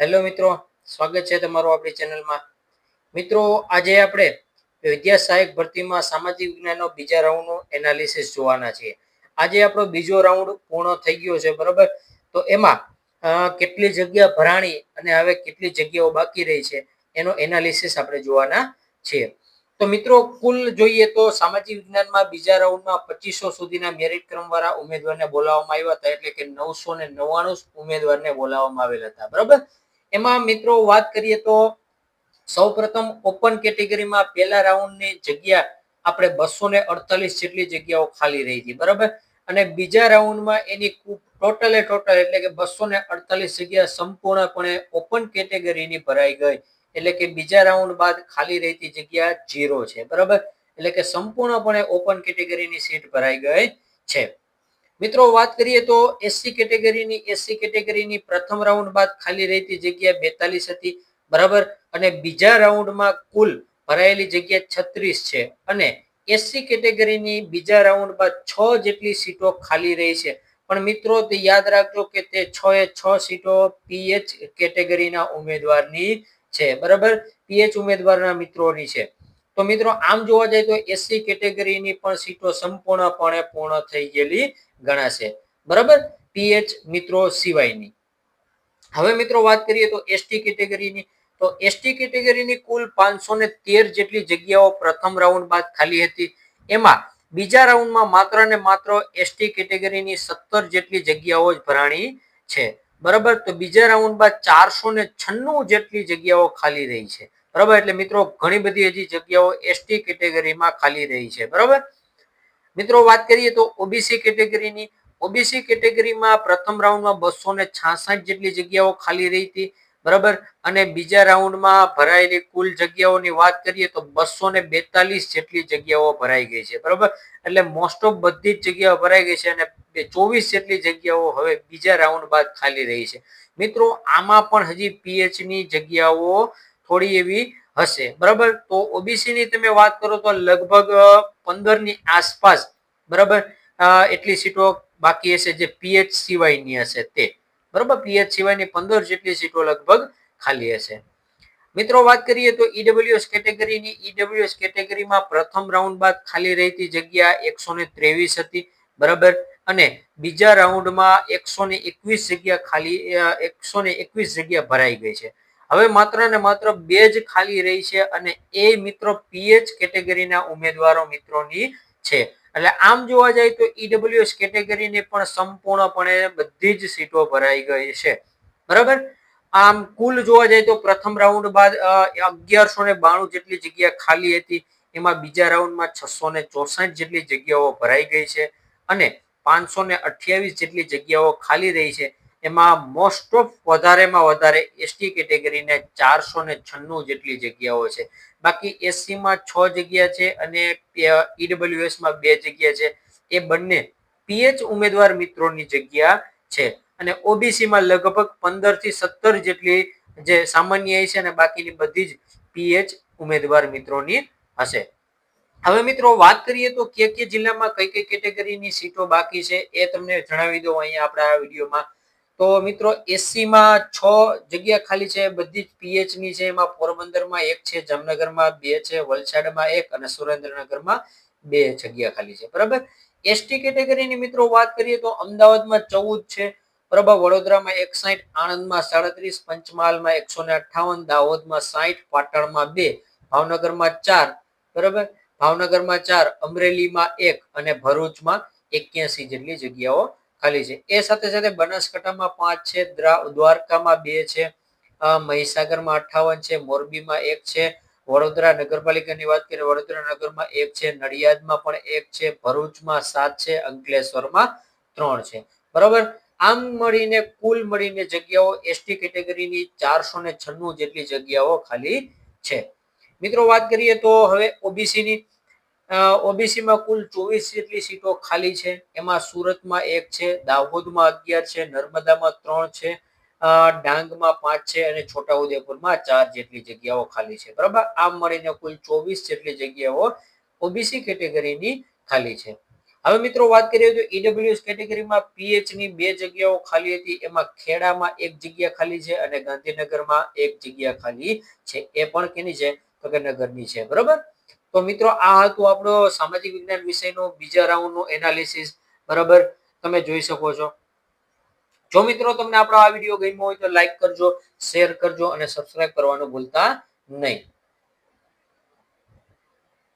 Hello મિત્રો, સ્વાગત છે તમારું આપણી ચેનલમાં. મિત્રો, આજે આપણે વિદ્યા સહાયક ભરતીમાં સામાજિક વિજ્ઞાનનો બીજા રાઉન્ડનું એનાલિસિસ જોવાના છીએ. આજે આપણો બીજો રાઉન્ડ પૂર્ણ થઈ ગયો છે, બરાબર? તો એમાં કેટલી જગ્યા ભરાણી અને હવે કેટલી જગ્યાઓ બાકી રહી છે, એનો એનાલિસિસ આપણે જોવાના છીએ. તો મિત્રો, કુલ જોઈએ તો સામાજિક વિજ્ઞાનમાં બીજા રાઉન્ડમાં પચીસો સુધીના મેરિટ ક્રમવાળા ઉમેદવારને બોલાવવામાં આવ્યા હતા, એટલે કે નવસો ને નવ્વાણું ઉમેદવારને બોલાવવામાં આવેલ હતા, બરાબર? એમાં મિત્રો વાત કરીએ તો સૌપ્રથમ ઓપન કેટેગરીમાં પહેલા રાઉન્ડની જગ્યા આપણે બસો ને અડતાલીસ જેટલી જગ્યાઓ ખાલી રહી હતી બરાબર? અને બીજા રાઉન્ડમાં એની ટોટલે ટોટલ એટલે કે બસો ને અડતાલીસ જગ્યા સંપૂર્ણપણે ઓપન કેટેગરીની ભરાઈ ગઈ. એટલે કે બીજા રાઉન્ડ બાદ ખાલી રહેતી જગ્યા જીરો છે, બરાબર? એટલે કે સંપૂર્ણપણે ઓપન કેટેગરીની સીટ ભરાઈ ગઈ છે. મિત્રો, વાત કરીએ તો એસસી કેટેગરીની એસસી કેટેગરીની પ્રથમ રાઉન્ડ બાદ ખાલી રહેતી જગ્યા બેતાલીસ હતી, બરાબર? અને બીજા રાઉન્ડમાં કુલ ભરાયેલી જગ્યા છત્રીસ છે. અને એસસી કેટેગરીની બીજા રાઉન્ડ બાદ છ જેટલી સીટો ખાલી રહી છે. પણ મિત્રો, તે યાદ રાખજો કે તે છ એ છ સીટો પીએચ કેટેગરીના ઉમેદવારની છે, બરાબર? પીએચ ઉમેદવારના મિત્રોની છે. તો મિત્રો, આમ જોવા જાય તો એસસી કેટેગરીની પણ સીટો સંપૂર્ણપણે પૂર્ણ થઈ ગયેલી ગણાશે. બરાબર? પીએચ મિત્રો સિવાયની. હવે મિત્રો વાત કરીએ તો એસટી કેટેગરીની. તો એસટી કેટેગરીની કુલ પાંચસો ને તેર જેટલી જગ્યાઓ પ્રથમ રાઉન્ડ બાદ ખાલી હતી. એમાં બીજા રાઉન્ડમાં માત્ર ને માત્ર એસટી કેટેગરીની સત્તર જેટલી જગ્યાઓ જ ભરાણી છે. બરાબર? તો બીજા રાઉન્ડ બાદ ચારસો ને છન્નું જેટલી જગ્યાઓ ખાલી રહી છે. બરાબર? એટલે મિત્રો, ઘણી બધી હજી જગ્યાઓ એસટી કેટેગરીમાં ખાલી રહી છે. બરાબર? મિત્રો, વાત કરીએ તો ઓબીસી કેટેગરીની. ઓબીસી કેટેગરીમાં પ્રથમ રાઉન્ડમાં બસો ને છાસઠ જેટલી જગ્યાઓ ખાલી રહી હતી. બરાબર? અને બીજા રાઉન્ડમાં ભરાયેલી કુલ જગ્યાઓની વાત કરીએ તો બસો ને બેતાલીસ જેટલી જગ્યાઓ ભરાઈ ગઈ છે. બરાબર? એટલે મોસ્ટ ઓફ બધી જ જગ્યાઓ ભરાઈ ગઈ છે અને ચોવીસ જેટલી જગ્યાઓ હવે બીજા રાઉન્ડ બાદ ખાલી રહી છે. મિત્રો, આમાં પણ હજી પીએચની જગ્યાઓ થોડી એવી હશે. બરાબર? તો ઓબીસી ની તમે વાત કરો તો લગભગ પંદરની આસપાસ, બરાબર? એટલી સીટો બાકી હશે જે પીએચ સિવાયની હશે તે. બરાબર? પીએચ સિવાયની પંદર જેટલી સીટો લગભગ ખાલી હશે. મિત્રો, વાત કરીએ તો ઈડબ્લ્યુએસ કેટેગરીની ઈડબ્લ્યુએસ કેટેગરીમાં પ્રથમ રાઉન્ડ બાદ ખાલી રહેતી જગ્યા એકસો ત્રેવીસ હતી, બરાબર? અને બીજા રાઉન્ડમાં એકસો એકવીસ જગ્યા ખાલી એકસો એકવીસ જગ્યા ભરાઈ ગઈ છે. હવે માત્ર ને માત્ર બે જ ખાલી રહી છે અને એ મિત્રો પીએચ કેટેગરીના ઉમેદવારો મિત્રોની છે. એટલે આમ જોવા જાય તો ઈડબ્લ્યુએસ કેટેગરીની પણ સંપૂર્ણપણે બધી જ સીટો ભરાઈ ગઈ છે. બરાબર? આમ કુલ જોવા જાય તો પ્રથમ રાઉન્ડ બાદ અગિયારસો ને બાણું જેટલી જગ્યા ખાલી હતી. એમાં બીજા રાઉન્ડમાં છસો ને ચોસઠ જેટલી જગ્યાઓ ભરાઈ ગઈ છે અને પાંચસો ને અઠ્યાવીસ જેટલી જગ્યાઓ ખાલી રહી છે. એમાં મોસ્ટ ઓફ વધારેમાં વધારે એસટી કેટેગરીને ચારસો ને છન્નું જેટલી જગ્યાઓ છે. બાકી એસસીમાં છ જગ્યા છે અને ઈડબ્લ્યુએસમાં બે જગ્યા છે. એ બંને પીએચ ઉમેદવાર મિત્રોની જગ્યા છે. અને ઓબીસીમાં લગભગ પંદરથી સત્તર જેટલી જે સામાન્ય છે અને બાકીની બધી જ પીએચ ઉમેદવાર મિત્રોની હશે. હવે મિત્રો વાત કરીએ તો કે કે જિલ્લામાં કઈ કઈ કેટેગરીની સીટો બાકી છે એ તમને જણાવી દઉં અહીંયા આપણા આ વિડીયોમાં. તો મિત્રો એસસી માં છ જગ્યા ખાલી છે. બધી જ પીએચની છે. એમાં પોરબંદરમાં એક છે, જામનગરમાં બે છે, વલસાડમાં એક અને સુરેન્દ્રનગરમાં બે જગ્યા ખાલી છે. બરાબર? એસટી કેટેગરીની મિત્રો વાત કરીએ તો અમદાવાદમાં ચૌદ છે. બરાબર? વડોદરામાં એકસાઠ, આણંદમાં સાડત્રીસ, પંચમહાલમાં એકસો ને અઠાવન દાહોદમાં સાઠ, પાટણમાં બે, ભાવનગરમાં ચાર. બરાબર? ભાવનગરમાં ચાર, અમરેલીમાં એક અને ભરૂચમાં એક્યાસી જેટલી જગ્યાઓ ખાલી છે. એ સાથે સાથે બનાસકાંઠામાં પાંચ છે દ્વારકામાં બે છે મહીસાગરમાં અઠાવન છે, મોરબીમાં એક છે, વડોદરા નગરપાલિકાની વાત કરીએ વડોદરા નગરમાં એક છે, નડિયાદમાં પણ એક છે, ભરૂચમાં સાત છે, અંકલેશ્વરમાં ત્રણ છે. બરાબર? આમ મળીને, કુલ મળીને જગ્યાઓ એસટી કેટેગરીની ચારસો ને છન્નું જેટલી જગ્યાઓ ખાલી છે. મિત્રો વાત કરીએ તો હવે ઓબીસીની ઓબીસીમાં કુલ ચોવીસ જેટલી સીટો ખાલી છે. એમાં સુરતમાં એક છે, દાહોદમાં અગિયાર છે, નર્મદામાં ત્રણ છે ડાંગમાં પાંચ છે અને છોટાઉદેપુરમાં ચાર જેટલી જગ્યાઓ ખાલી છે. બરાબર? આમ મળીને કુલ ચોવીસ જેટલી જગ્યાઓ ઓબીસી કેટેગરીની ખાલી છે. હવે મિત્રો વાત કરીએ તો ઈડબ્લ્યુએસ કેટેગરીમાં પીએચની બે જગ્યાઓ ખાલી હતી. એમાં ખેડામાં એક જગ્યા ખાલી છે અને ગાંધીનગરમાં એક જગ્યા ખાલી છે. એ પણ કેની છે? તો કે નગરની છે. બરોબર? તો મિત્રો, આ હતું આપણો સામાજિક વિજ્ઞાન વિષયનો બીજા રાઉન્ડનો એનાલિસિસ બરાબર? તમે જોઈ શકો છો. જો મિત્રો તમને આપણો આ વીડિયો ગમ્યો હોય તો લાઈક કરજો શેર કરજો અને સબસ્ક્રાઇબ કરવાનું ભૂલતા નહીં.